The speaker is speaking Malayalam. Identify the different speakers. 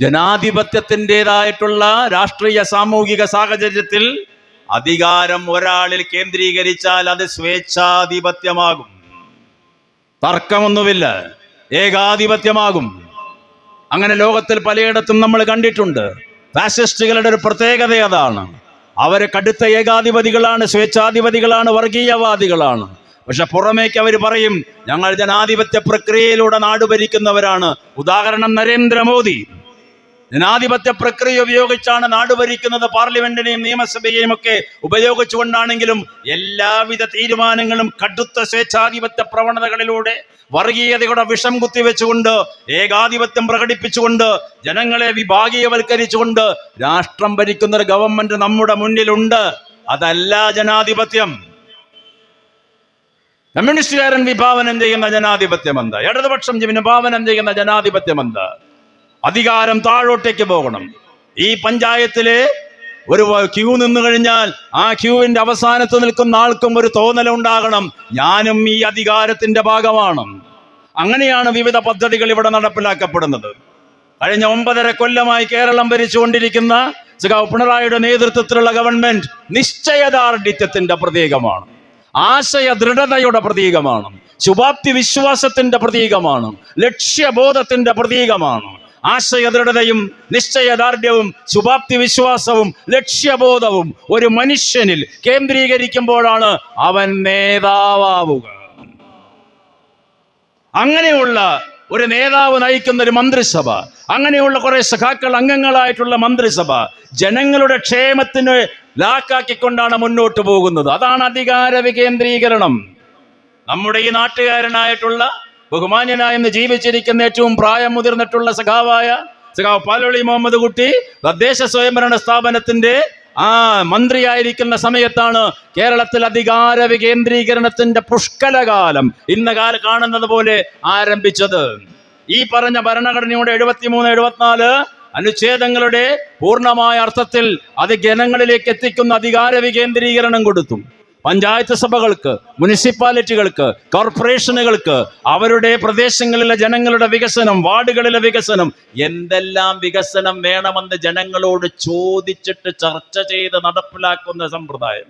Speaker 1: ജനാധിപത്യത്തിന്റെതായിട്ടുള്ള രാഷ്ട്രീയ സാമൂഹിക സാഹചര്യത്തിൽ അധികാരം ഒരാളിൽ കേന്ദ്രീകരിച്ചാൽ അത് സ്വേച്ഛാധിപത്യമാകും. തർക്കമൊന്നുമില്ല. ഏകാധിപത്യമാകും. അങ്ങനെ ലോകത്തിൽ പലയിടത്തും നമ്മൾ കണ്ടിട്ടുണ്ട്. ഫാസിസ്റ്റുകളുടെ ഒരു പ്രത്യേകത അതാണ്. അവർ കടുത്ത ഏകാധിപതികളാണ് സ്വേച്ഛാധിപതികളാണ് വർഗീയവാദികളാണ്. പക്ഷെ പുറമേക്ക് അവർ പറയും ഞങ്ങൾ ജനാധിപത്യ പ്രക്രിയയിലൂടെ നാട് ഭരിക്കുന്നവരാണ് ഉദാഹരണം നരേന്ദ്രമോദി. ജനാധിപത്യ പ്രക്രിയ ഉപയോഗിച്ചാണ് നാട് ഭരിക്കുന്നത്. പാർലമെന്റിനെയും നിയമസഭയെയും ഒക്കെ ഉപയോഗിച്ചുകൊണ്ടാണെങ്കിലും എല്ലാവിധ തീരുമാനങ്ങളും കടുത്ത സ്വേച്ഛാധിപത്യ പ്രവണതകളിലൂടെ വർഗീയതയുടെ വിഷം കുത്തിവെച്ചുകൊണ്ട് ഏകാധിപത്യം പ്രകടിപ്പിച്ചുകൊണ്ട് ജനങ്ങളെ വിഭാഗീയവൽക്കരിച്ചുകൊണ്ട് രാഷ്ട്രം ഭരിക്കുന്ന ഒരു ഗവൺമെന്റ് നമ്മുടെ മുന്നിലുണ്ട്. അതല്ല ജനാധിപത്യം. കമ്മ്യൂണിസ്റ്റുകാരൻ വിഭാവനം ചെയ്യുന്ന ജനാധിപത്യം എന്താ? ഇടതുപക്ഷം വിഭാവനം ചെയ്യുന്ന ജനാധിപത്യം എന്താ? അധികാരം താഴോട്ടേക്ക് പോകണം. ഈ പഞ്ചായത്തിലെ ഒരു ക്യൂ നിന്ന് കഴിഞ്ഞാൽ ആ ക്യൂവിന്റെ അവസാനത്ത് നിൽക്കുന്ന ആൾക്കും ഒരു തോന്നലുണ്ടാകണം ഞാനും ഈ അധികാരത്തിന്റെ ഭാഗമാണ്. അങ്ങനെയാണ് വിവിധ പദ്ധതികൾ ഇവിടെ നടപ്പിലാക്കപ്പെടുന്നത്. കഴിഞ്ഞ ഒമ്പതര കൊല്ലമായി കേരളം ഭരിച്ചുകൊണ്ടിരിക്കുന്ന സുഖാവ് പിണറായിയുടെ നേതൃത്വത്തിലുള്ള ഗവൺമെന്റ് നിശ്ചയദാർഢ്യത്തിന്റെ പ്രതീകമാണ്. ആശയ ദൃഢതയുടെ പ്രതീകമാണ്. ശുഭാപ്തി വിശ്വാസത്തിന്റെ പ്രതീകമാണ്. ലക്ഷ്യബോധത്തിന്റെ പ്രതീകമാണ്. ആശയ ദൃഢതയും നിശ്ചയദാർഢ്യവും ശുഭാപ്തി വിശ്വാസവും ലക്ഷ്യബോധവും ഒരു മനുഷ്യനിൽ കേന്ദ്രീകരിക്കുമ്പോഴാണ് അവൻ നേതാവുക അങ്ങനെയുള്ള ഒരു നേതാവ് നയിക്കുന്ന ഒരു മന്ത്രിസഭ അങ്ങനെയുള്ള കുറെ സഖാക്കൾ അംഗങ്ങളായിട്ടുള്ള മന്ത്രിസഭ ജനങ്ങളുടെ ക്ഷേമത്തിന് ലാക്കാക്കിക്കൊണ്ടാണ് മുന്നോട്ട് പോകുന്നത്. അതാണ് അധികാര വികേന്ദ്രീകരണം. നമ്മുടെ ഈ നാട്ടുകാരനായിട്ടുള്ള ബഹുമാന്യനായ ഇന്ന് ജീവിച്ചിരിക്കുന്ന ഏറ്റവും പ്രായം മുതിർന്നിട്ടുള്ള സഖാവായ സഖാവ് പാലോളി മുഹമ്മദ് കുട്ടി തദ്ദേശ സ്വയംഭരണ സ്ഥാപനത്തിന്റെ ആ മന്ത്രിയായിരിക്കുന്ന സമയത്താണ് കേരളത്തിൽ അധികാര വികേന്ദ്രീകരണത്തിന്റെ പുഷ്കലകാലം ഇന്ന കാല കാണുന്നത് പോലെ ആരംഭിച്ചത്. ഈ പറഞ്ഞ ഭരണഘടനയുടെ എഴുപത്തിമൂന്ന് എഴുപത്തിനാല് അനുച്ഛേദങ്ങളുടെ പൂർണമായ അർത്ഥത്തിൽ അത് ജനങ്ങളിലേക്ക് എത്തിക്കുന്ന അധികാര വികേന്ദ്രീകരണം കൊടുത്തു. പഞ്ചായത്ത് സഭകൾക്ക് മുനിസിപ്പാലിറ്റികൾക്ക് കോർപ്പറേഷനുകൾക്ക് അവരുടെ പ്രദേശങ്ങളിലെ ജനങ്ങളുടെ വികസനം വാർഡുകളിലെ വികസനം എന്തെല്ലാം വികസനം വേണമെന്ന് ജനങ്ങളോട് ചോദിച്ചിട്ട് ചർച്ച ചെയ്ത് നടപ്പിലാക്കുന്ന സമ്പ്രദായം.